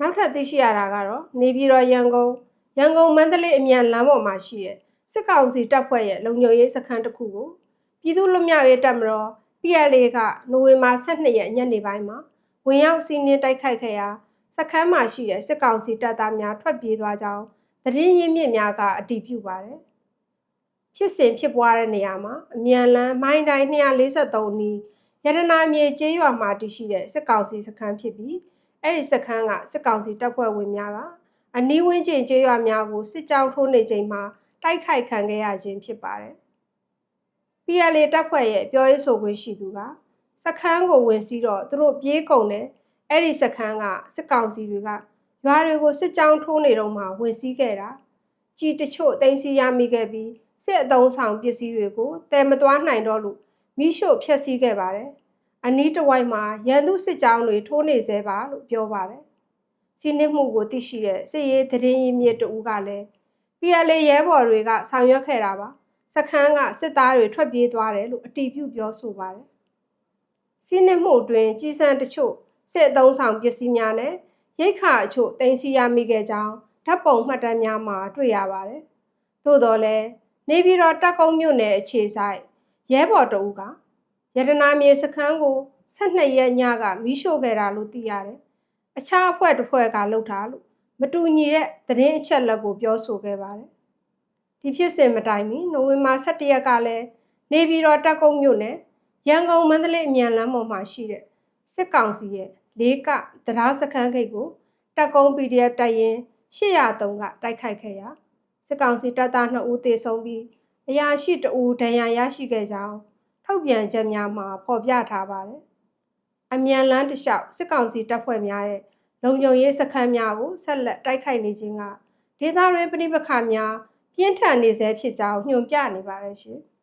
နောက်ထပ်သိရှိရတာကတော့နေပြည်တော်ရန်ကုန်ရန်ကုန်မန္တလေးအမြန်လမ်းပေါ်မှာရှိတဲ့စစ်ကောင်စီတပ်ဖွဲ့ရဲ့လုံခြုံရေးစခန်းတစ်ခုကိုပြည်သူ့လွတ်မြောက်ရေးတပ်မတော် PLA ကနိုဝင်ဘာ12ရက်ညနေပိုင်းမှာဝင်ရောက်စီးနင်းတိုက်ခိုက်ခဲ့ရာစခန်းမှာရှိတဲ့စစ်ကောင်စီတပ်သားများထွက်ပြေးသွားကြောင်းသတင်းရင်းမြစ်များကအတည်ပြုပါတယ်။ဖြစ်စဉ်ဖြစ်ပွားတဲ့နေရာမှာအမြန်လန်းမိုင်းတိုင်း243နီးရတနာမြေကျေးရွာမှာတည်ရှိတဲ့စစ်ကောင်စီစခန်းဖြစ်ပြီး အဲ့ဒီစခန်းကစစ်ကောင်စီတပ်ဖွဲ့ဝင်များကအနီးဝန်းကျင်ကျေးရွာများကိုစစ်ကြောင်းထိုးနေချိန်မှာတိုက်ခိုက်ခံခဲ့ရခြင်းဖြစ်ပါတယ်။ PLA တပ်ဖွဲ့ရဲ့ပြောရေးဆိုခွင့်ရှိသူကစခန်းကိုဝင်စီးတော့သူတို့ပြေးကုန်တယ်အဲ့ဒီစခန်းကစစ်ကောင်စီတွေကရွာတွေကိုစစ်ကြောင်းထိုးနေတော့မှဝင်စီးခဲ့တာကြီးတချို့တင်စီရမိခဲ့ပြီးစစ်အုံဆောင်ပစ္စည်းတွေကိုတဲမသွားနိုင်တော့လို့မိရှို့ဖျက်ဆီးခဲ့ပါတယ် အနီးတစ်ဝိုက်မှာရန်သူစစ်ကြောင်းတွေထိုးနေသေးပါလို့ပြောပါတယ်စီးနစ်မှုကိုသိရှိတဲ့စစ်ရေးသတင်းရင်းမြစ်တူကလည်း PLA ရဲဘော်တွေကဆောင်ရွက်ခဲ့တာပါစခန်းကစစ်သားတွေထွက်ပြေးသွားတယ်လို့အတီးပြုပြောဆိုပါတယ်စီးနစ်မှုအတွင်းကြီးစံတချို့စစ်အုံဆောင်ပစ္စည်းများနဲ့ရိတ်ခါအချို့တင်စီရမိခဲ့ကြောင်းဓာတ်ပုံမှတ်တမ်းများမှာတွေ့ရပါတယ်သို့တော်လည်းနေပြည်တော်တက်ကုန်းမြို့နယ်အခြေဆိုင်ရဲဘော်တအူးက ရတနာမြေစခန်းကို12ရက်ညကမီးရှို့ခဲ့တာလို့သိရတယ်။အခြားအဖွဲ့တစ်ဖွဲ့ကလှုပ်တာလို့မတူညီတဲ့သတင်းအချက်လက်ကိုပြောဆိုခဲ့ပါတယ်။ဒီဖြစ်စဉ်မတိုင်မီနိုဝင်ဘာ17ရက်ကလည်းနေပြည်တော်တက်ကုန်းမြို့နယ်ရန်ကုန်မန္တလေးအမြန်လမ်းပေါ်မှာရှိတဲ့စစ်ကောင်စီရဲ့လေးကတရားစခန်းဂိတ်ကိုတက်ကုန်း PDF တိုက်ရင်803ကတိုက်ခိုက်ခဲ့ရာစစ်ကောင်စီတပ်သား2ဦးသေဆုံးပြီးအရာရှိ2ဦးဒဏ်ရာရရှိခဲ့ကြောင်း ထုတ်ပြန်ချက်များမှာဖော်ပြထားပါတယ်။အမြန်လန်းတစ်လျှောက်စစ်ကောင်စီတပ်ဖွဲ့များရဲ့လုံခြုံရေးစခန်းများကိုဆက်လက်တိုက်ခိုက်နေခြင်းကဒေသတွင်းပြည်ပခါများပြင်းထန်နေဆဲဖြစ်ကြောင်းညွှန်ပြနေပါတယ်ရှင်။